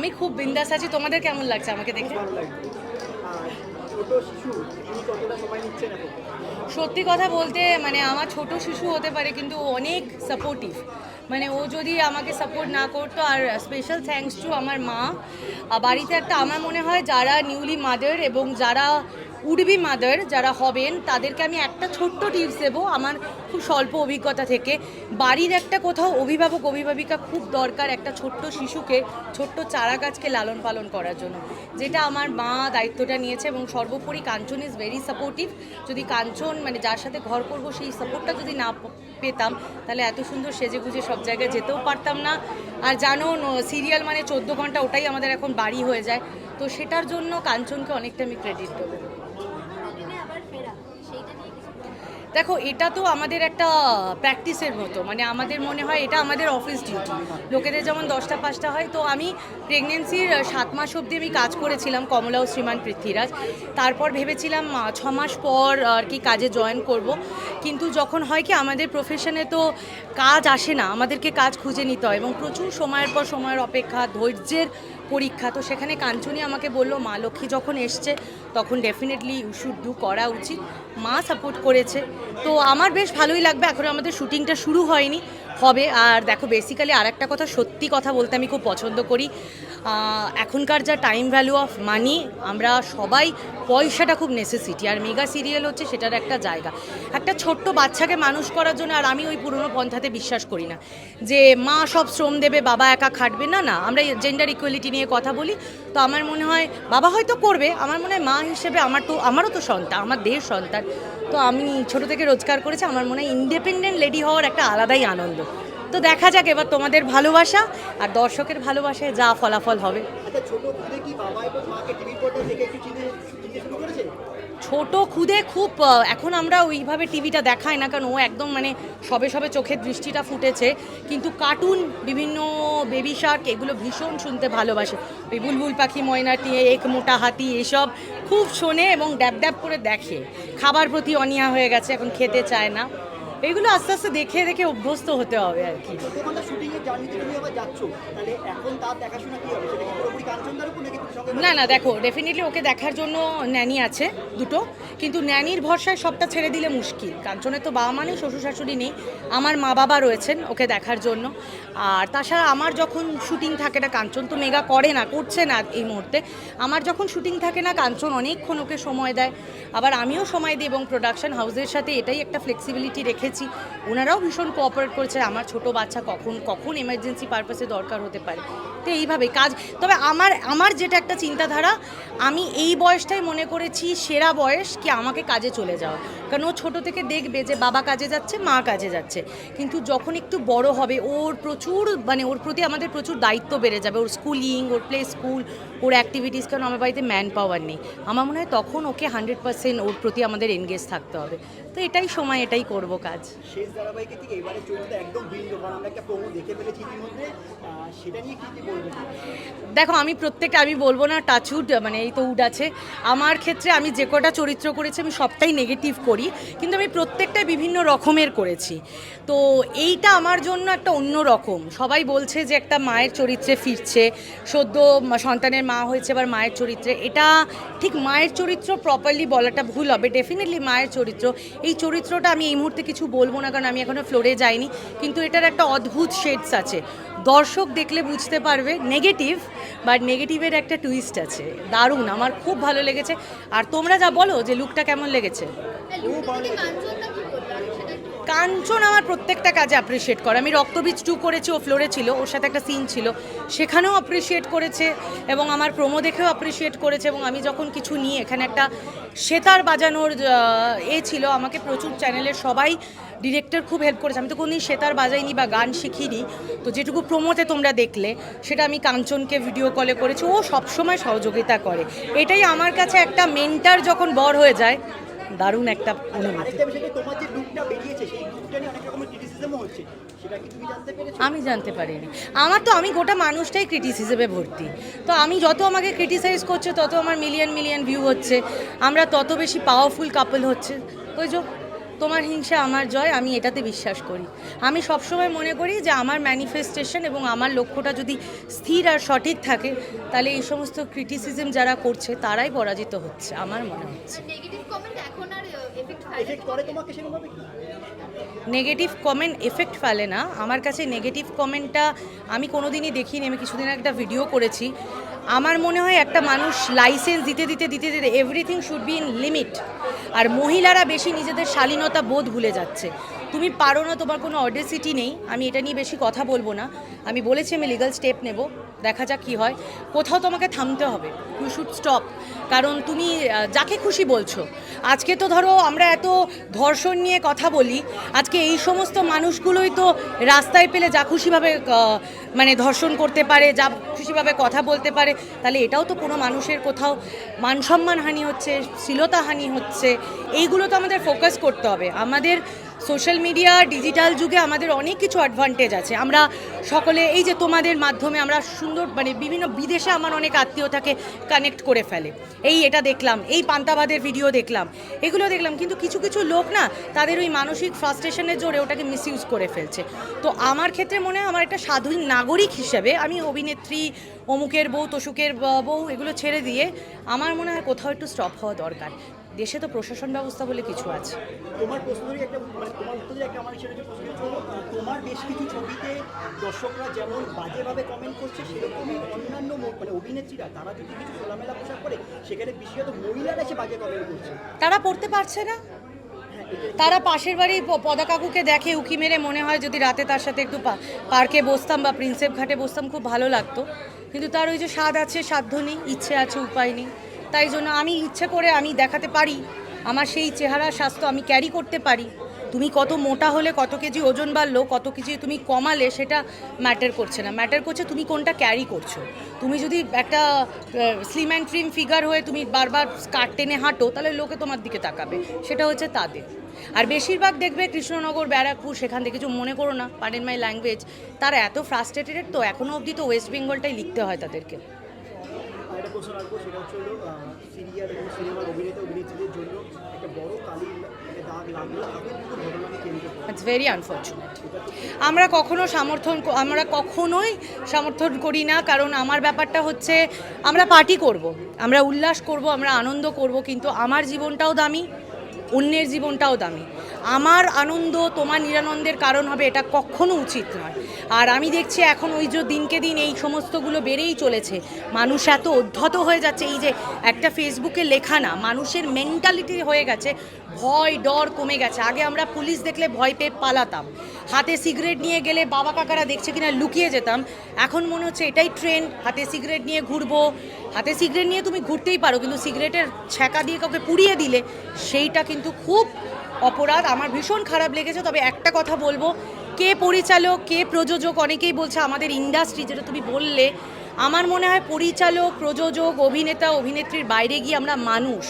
আমি খুব বিন্দাস আছি। তোমাদের কেমন লাগছে আমাকে দেখে? সত্যি কথা বলতে মানে আমার ছোট শিশু হতে পারে কিন্তু অনেক সাপোর্টিভ মানে ও যদি আমাকে সাপোর্ট না করতো আর স্পেশাল থ্যাংকস টু আমার মা। বাড়িতে একটা আমার মনে হয় যারা নিউলি মাদার এবং যারা উডবি মাদার যারা হবেন, তাদেরকে আমি একটা ছোট্ট টিপস দেবো আমার খুব স্বল্প অভিজ্ঞতা থেকে। বাড়ির একটা কোথাও অভিভাবক, অভিভাবিকা খুব দরকার একটা ছোট্ট শিশুকে, ছোট্ট চারা গাছকে লালন পালন করার জন্য। যেটা আমার মা দায়িত্বটা নিয়েছে এবং সর্বোপরি কাঞ্চন ইজ ভেরি সাপোর্টিভ যদি কাঞ্চন মানে যার সাথে ঘর করব, সেই সাপোর্টটা যদি না পেতাম, তাহলে এত সুন্দর সেজে গুজে সব জায়গায় যেতেও পারতাম না। আর জানো সিরিয়াল মানে চোদ্দ ঘণ্টা ওটাই আমাদের এখন বাড়ি হয়ে যায়। তো সেটার জন্য কাঞ্চনকে অনেকটা আমি ক্রেডিট দেবো রুটিনে আবার ফেরা সেইটা নিয়ে কিছু বলুন। দেখো, এটা তো আমাদের একটা প্র্যাকটিসের মতো। মানে আমাদের মনে হয় এটা আমাদের অফিস ডিউটি লোকেদের যেমন দশটা পাঁচটা হয়, তো আমি প্রেগনেন্সির সাত মাস অবধি আমি কাজ করেছিলাম কমলা ও শ্রীমান পৃথ্বীরাজ। তারপর ভেবেছিলাম ছ মাস পর আর কি কাজে জয়েন করব। কিন্তু যখন হয় কি, আমাদের প্রফেশনে তো কাজ আসে না, আমাদেরকে কাজ খুঁজে নিতে হয় এবং প্রচুর সময়ের পর সময়ের অপেক্ষা, ধৈর্যের পরীক্ষা। তো সেখানে কাঞ্চনী আমাকে বলল, মা লক্ষ্মী যখন এসছে, তখন ডেফিনেটলি শুড ডু করা উচিত। মা সাপোর্ট করেছে। তো আমার বেশ ভালোই লাগবে, এখন আমাদের শুটিংটা শুরু হয়নি, হবে। আর দেখো বেসিক্যালি আর একটা কথা, সত্যি কথা বলতে আমি খুব পছন্দ করি। এখনকার যা টাইম ভ্যালু অফ মানি আমরা সবাই পয়সাটা খুব নেসেসিটি আর মেগা সিরিয়াল হচ্ছে সেটার একটা জায়গা। একটা ছোট্ট বাচ্চাকে মানুষ করার জন্য আর আমি ওই পুরনো পন্থাতে বিশ্বাস করি না। যে মা সব শ্রম দেবে, বাবা একা খাটবে, না না, আমরা জেন্ডার ইকুয়ালিটি নিয়ে কথা বলি, তো আমার মনে হয় বাবা হয়তো করবে, আমার মনে হয় মা হিসেবে আমার তো, আমারও তো সন্তান, আমার দেহের সন্তান। তো আমি ছোট থেকে রোজগার করেছি, আমার মনে হয় ইন্ডিপেন্ডেন্ট লেডি হওয়ার একটা আলাদাই আনন্দ। তো দেখা যাক এবার তোমাদের ভালোবাসা আর দর্শকের ভালোবাসায় যা ফলাফল হবে। আচ্ছা ছোট খুদে খুব এখন আমরা ওইভাবে টিভিটা দেখাই না কারণ ও একদম মানে সবে সবে চোখের দৃষ্টিটা ফুটেছে। কিন্তু কার্টুন বিভিন্ন বেবি শার্ক এগুলো ভীষণ শুনতে ভালোবাসে। ওই বুলবুল পাখি ময়নাটি এক মোটা হাতি এসব খুব শোনে এবং ড্যাব ড্যাব করে দেখে। খাবার প্রতি অনীহা হয়ে গেছে এখন খেতে চায় না। এগুলো আস্তে আস্তে দেখে দেখে অভ্যস্ত হতে হবে আর কি। না না দেখো ডেফিনেটলি ওকে দেখার জন্য ন্যানি আছে দুটো। কিন্তু ন্যানির ভরসায় সবটা ছেড়ে দিলে মুশকিল। কাঞ্চনের তো বাবা মা নেই শ্বশুর শাশুড়ি নেই। আমার মা বাবা রয়েছেন ওকে দেখার জন্য। আর তাছাড়া আমার যখন শুটিং থাকে না কাঞ্চন তো মেগা করে না করছে না এই মুহূর্তে। আমার যখন শুটিং থাকে না কাঞ্চন অনেকক্ষণ ওকে সময় দেয়। আবার আমিও সময় দিই এবং প্রোডাকশন হাউসের সাথে এটাই একটা ফ্লেক্সিবিলিটি রেখেছি ওনারাও ভীষণ কোঅপারেট করেছে, আমার ছোট বাচ্চা কখন কখন এমার্জেন্সি পারপাসে দরকার হতে পারে। তো এইভাবে কাজ, তবে আমার আমার যেটা একটা চিন্তাধারা, আমি এই বয়সটাই মনে করেছি সেরা বয়স কি আমাকে কাজে চলে যাওয়া। কারণ ও ছোটো থেকে দেখবে যে বাবা কাজে যাচ্ছে, মা কাজে যাচ্ছে। কিন্তু যখন একটু বড় হবে, ওর প্রচুর মানে ওর প্রতি আমাদের প্রচুর দায়িত্ব বেড়ে যাবে। ওর স্কুলিং ওর প্লে স্কুল ওর অ্যাক্টিভিটিস কারণ আমার বাড়িতে ম্যান পাওয়ার নেই। আমার মনে হয় তখন ওকে হান্ড্রেড পার্সেন্ট ওর প্রতি আমাদের এনগেজ থাকতে হবে। তো এটাই সময়, এটাই করব কাজ। শেষ ধারাবাহিকের থেকে এবারে চরিত্রটা একদম ভিন্ন কারণ আমরা একটা প্রমো দেখে ফেলেছি ইতিমধ্যে। সেটা নিয়ে কি কি বলবেন? দেখো আমি প্রত্যেকটা আমি বলব না টাচউড মানে এই তো উড আছে। আমার ক্ষেত্রে আমি যে কটা চরিত্র করেছি আমি সবটাই নেগেটিভ করি কিন্তু আমি প্রত্যেকটাই বিভিন্ন রকমের করেছি। তো এইটা আমার জন্য একটা অন্য রকম। সবাই বলছে যে একটা মায়ের চরিত্রে ফিরছে সদ্য সন্তানের মা হয়েছে এবার মায়ের চরিত্রে। এটা ঠিক মায়ের চরিত্র প্রপারলি বলাটা ভুল হবে। ডেফিনেটলি মায়ের চরিত্র। এই চরিত্রটা আমি এই মুহূর্তে কিছু বলব না, কারণ আমি এখনও ফ্লোরে যাইনি। কিন্তু এটার একটা অদ্ভুত শেডস আছে। দর্শক দেখলে বুঝতে পারবে নেগেটিভ বাট নেগেটিভের একটা টুইস্ট আছে। দারুণ, আমার খুব ভালো লেগেছে। আর তোমরা যা বলো যে লুকটা কেমন লেগেছে? কাঞ্চন আমার প্রত্যেকটা কাজে অ্যাপ্রিসিয়েট করে। আমি রক্তবীজ টু করেছি, ও ফ্লোরে ছিল, ওর সাথে একটা সিন ছিল। সেখানেও অ্যাপ্রিসিয়েট করেছে এবং আমার প্রোমো দেখেও অ্যাপ্রিসিয়েট করেছে এবং আমি যখন কিছু নিয়ে, এখানে একটা সেতার বাজানোর এ ছিল, আমাকে প্রচুর চ্যানেলের সবাই ডিরেক্টর খুব হেল্প করেছে। আমি তো কোনোদিন সেতার বাজাইনি বা গান শিখিনি, তো যেটুকু প্রোমোতে তোমরা দেখলে, সেটা আমি কাঞ্চনকে ভিডিও কলে করেছি। ও সবসময় সহযোগিতা করে। এটাই আমার কাছে একটা মেন্টার যখন বর হয়ে যায় দারুণ একটা আমি জানতে পারিনি। আমার তো আমি গোটা মানুষটাই ক্রিটিসিজমে ভর্তি। তো আমি যত আমাকে ক্রিটিসাইজ করছে তত আমার মিলিয়ন মিলিয়ন ভিউ হচ্ছে। আমরা তত বেশি পাওয়ারফুল কাপল হচ্ছে। ওই যে তোমার হিংসা আমার জয় আমি এটাতে বিশ্বাস করি। আমি সবসময় মনে করি যে আমার ম্যানিফেস্টেশন এবং আমার লক্ষ্যটা যদি স্থির আর সঠিক থাকে তাহলে এই সমস্ত ক্রিটিসিজম যারা করছে তারাই পরাজিত হচ্ছে আমার মনে হচ্ছে। নেগেটিভ কমেন্ট এফেক্ট ফেলে না। আমার কাছে নেগেটিভ কমেন্টটা আমি কোনোদিনই দেখিনি। আমি কিছুদিন একটা ভিডিও করেছি। আমার মনে হয় একটা মানুষ লাইসেন্স দিতে দিতে দিতে দিতে everything should be in limit আর মহিলারা বেশি নিজেদের শালীনতা বোধ ভুলে যাচ্ছে। তুমি পারো না, তোমার কোনো অডেসিটি নেই। আমি এটা নিয়ে বেশি কথা বলব না। আমি বলেছি আমি লিগাল স্টেপ নেব। দেখা যাক কী হয়। কোথাও তোমাকে থামতে হবে। ইউ শুড স্টপ কারণ তুমি যাকে খুশি বলছো। আজকে তো ধরো আমরা এত ধর্ষণ নিয়ে কথা বলি, আজকে এই সমস্ত মানুষগুলোই তো রাস্তায় পেলে যা খুশিভাবে মানে ধর্ষণ করতে পারে, যা খুশিভাবে কথা বলতে পারে, তাহলে এটাও তো কোনো মানুষের কোথাও মানসম্মান হানি হচ্ছে শ্লীলতা হানি হচ্ছে, এইগুলো তো আমাদের ফোকাস করতে হবে। আমাদের সোশ্যাল মিডিয়া, ডিজিটাল যুগে আমাদের অনেক কিছু অ্যাডভান্টেজ আছে। আমরা সকলে, এই যে তোমাদের মাধ্যমে আমরা সুন্দর মানে বিভিন্ন বিদেশে আমার অনেক আত্মীয়তাকে কানেক্ট করে ফেলে। এই এটা দেখলাম, এই পান্তাবাদের ভিডিও দেখলাম, এগুলো দেখলাম, কিন্তু কিছু কিছু লোক না, তাদের ওই মানসিক ফ্রাস্ট্রেশনের জোরে ওটাকে মিসইউজ করে ফেলছে। তো আমার ক্ষেত্রে মনে হয় আমার একটা স্বাধীন নাগরিক হিসেবে আমি অভিনেত্রী, অমুকের বউ তসুকের বউ, এগুলো ছেড়ে দিয়ে আমার মনে হয় কোথাও একটু স্টপ হওয়া দরকার। দেশে তো প্রশাসন ব্যবস্থা বলে কিছু আছে। তোমার প্রশ্নেরই একটা মানে তোমার উত্তরে একটা আমার সেটা প্রশ্ন তোমার বেশ কিছু ছবিতে দর্শকরা যেমন বাজেভাবে কমেন্ট করছে সেরকমই অন্যান্য মানে অভিনেত্রীরা তারা যদি কিছু খোলামেলা পোশাক করে সেখানে বিশেষত মহিলারা এসে বাজে কমেন্ট করছে। তারা পড়তে পারছে না। তারা পাশের বাড়ির প- পদা দেখে উকি মেরে মনে হয় যদি রাতে তার সাথে একটু পার্কে বসতাম বা প্রিন্সেপ ঘাটে বসতাম খুব ভালো লাগতো। কিন্তু তার ওই যে স্বাদ আছে সাধ্য নেই ইচ্ছে আছে উপায় নেই। তাই জন্য আমি ইচ্ছে করে আমি দেখাতে পারি। আমার সেই চেহারা, স্বাস্থ্য আমি ক্যারি করতে পারি। তুমি কত মোটা হলে কত কেজি ওজন বাড়লো, কত কেজি তুমি কমালে সেটা ম্যাটার করছে না। ম্যাটার করছে তুমি কোনটা ক্যারি করছ। তুমি যদি একটা স্লিম অ্যান্ড ট্রিম ফিগার হয়ে তুমি বারবার স্কার্ট টেনে হাঁটো, তাহলে লোকে তোমার দিকে তাকাবে। সেটা হচ্ছে তাদের। আর বেশিরভাগ দেখবে কৃষ্ণনগর, ব্যারাকপুর, সেখান থেকে কিছু মনে করো না পারেন মাই ল্যাঙ্গুয়েজ তারা এত ফ্রাস্ট্রেটেড তো এখনও অবধি তো ওয়েস্ট বেঙ্গলটাই লিখতে হয় তাদেরকে। প্রশ্ন রাখব সেটা হচ্ছে হলো সিরিয়াল এবং সিনেমার অভিনেতা, অভিনেত্রীদের জন্য একটা বড় কালির দাগ লাগল আগের দুটো ঘটনাকে কেন্দ্র ইটস ভেরি আনফর্চুনেট আমরা কখনো সমর্থন আমরা কখনোই সমর্থন করি না, কারণ আমার ব্যাপারটা হচ্ছে, আমরা পার্টি করব। আমরা উল্লাস করব, আমরা আনন্দ করব, কিন্তু আমার জীবনটাও দামি, অন্যের জীবনটাও দামি আমার আনন্দ, তোমার নিরানন্দের কারণ হবে, এটা কখনো উচিত নয়। আর আমি দেখছি এখন ওই যে দিনকে দিন এই সমস্তগুলো বেড়েই চলেছে। মানুষ এত উদ্ধত হয়ে যাচ্ছে, এই যে একটা ফেসবুকে লেখা না, মানুষের মেন্টালিটি হয়ে গেছে, ভয়, ডর কমে গেছে। আগে আমরা পুলিশ দেখলে ভয় পেয়ে পালাতাম। হাতে সিগারেট নিয়ে গেলে বাবা কাকারা দেখছে কিনা লুকিয়ে যেতাম। এখন মনে হচ্ছে এটাই ট্রেন্ড হাতে সিগারেট নিয়ে ঘুরবো। হাতে সিগারেট নিয়ে তুমি ঘুরতেই পারো, কিন্তু সিগারেটের ছ্যাঁকা দিয়ে কাউকে পুড়িয়ে দিলে, সেইটা কিন্তু খুব অপরাধ। আমার ভীষণ খারাপ লেগেছে, তবে একটা কথা বলব। কে পরিচালক, কে প্রযোজক, অনেকেই বলছে আমাদের ইন্ডাস্ট্রি যেটা তুমি বললে, আমার মনে হয় পরিচালক, প্রযোজক, অভিনেতা, অভিনেত্রীর বাইরে গিয়ে আমরা মানুষ।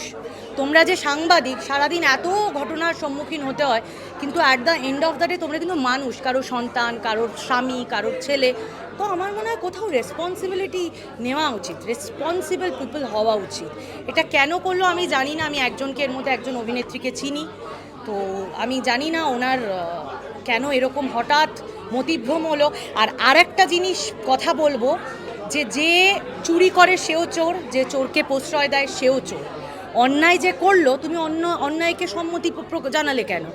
তোমরা যে সাংবাদিক, সারাদিন এত ঘটনার সম্মুখীন হতে হয়, কিন্তু at the end of the day তোমরা কিন্তু মানুষ, কারোর সন্তান, কারোর স্বামী, কারোর ছেলে। তো আমার মনে হয় কোথাও রেসপন্সিবিলিটি নেওয়া উচিত রেসপন্সিবল পিপল হওয়া উচিত। এটা কেন করল আমি জানি না, আমি একজনকে এর মধ্যে একজন অভিনেত্রীকে চিনি। তো আমি জানি না ওনার কেন এরকম হঠাৎ মতিভ্রম হলো আর আরেকটা জিনিস কথা বলব, যে যে চুরি করে সেও চোর, যে চোরকে প্রশ্রয় দেয় সেও চোর। অন্যায় যে করল, তুমি অন্য, অন্যায়কে সম্মতি জানালে কেন?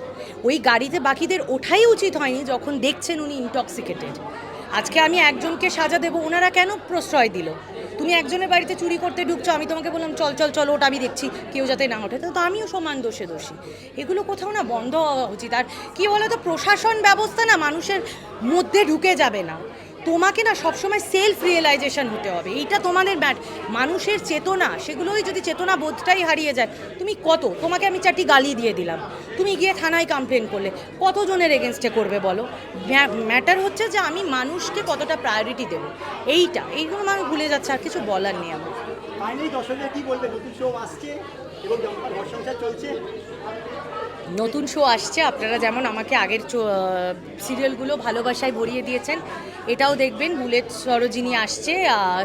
ওই গাড়িতে বাকিদের ওঠাই উচিত হয়নি যখন দেখছেন উনি ইনটক্সিকেটেড আজকে আমি একজনকে সাজা দেবো, ওনারা কেন প্রশ্রয় দিল? তুমি একজনের বাড়িতে চুরি করতে ঢুকছো, আমি তোমাকে বললাম, চল চল চল, ওটা আমি দেখছি, কেউ যাতে না ওঠে। তো আমিও সমান দোষে দোষী। এগুলো কোথাও না বন্ধ হওয়া উচিত। আর কী বলো তো প্রশাসন ব্যবস্থা না মানুষের মধ্যে ঢুকে যাবে না। তোমাকে না সবসময় সেলফ রিয়েলাইজেশন হতে হবে। এইটা তোমাদের ব্যাট মানুষের চেতনা, সেগুলোই যদি চেতনা বোধটাই হারিয়ে যায়, তুমি কত? তোমাকে আমি চারটি গালি দিয়ে দিলাম। তুমি গিয়ে থানায় কমপ্লেন করলে, কতজনের এগেনস্টে করবে বলো? ম্যাটার হচ্ছে যে আমি মানুষকে কতটা প্রায়োরিটি দেবো। এইটা এইগুলো মানুষ ভুলে যাচ্ছে, আর কিছু বলার নেই আমার। ফাইনালি বলবে? নতুন শো আসছে এবং চলছে নতুন শো আসছে, আপনারা যেমন আমাকে আগের সিরিয়ালগুলো ভালোবাসায় ভরিয়ে দিয়েছেন, এটাও দেখবেন, বুলেট সরোজিনী আসছে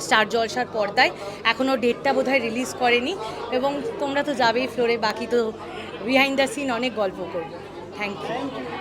স্টার জলসার পর্দায়, এখনও ডেটটা বোধহয় রিলিজ করেনি, এবং তোমরা তো যাবেই ফ্লোরে বাকি তো বিহাইন্ড দ্য সিন অনেক গল্প করব। Thank thank you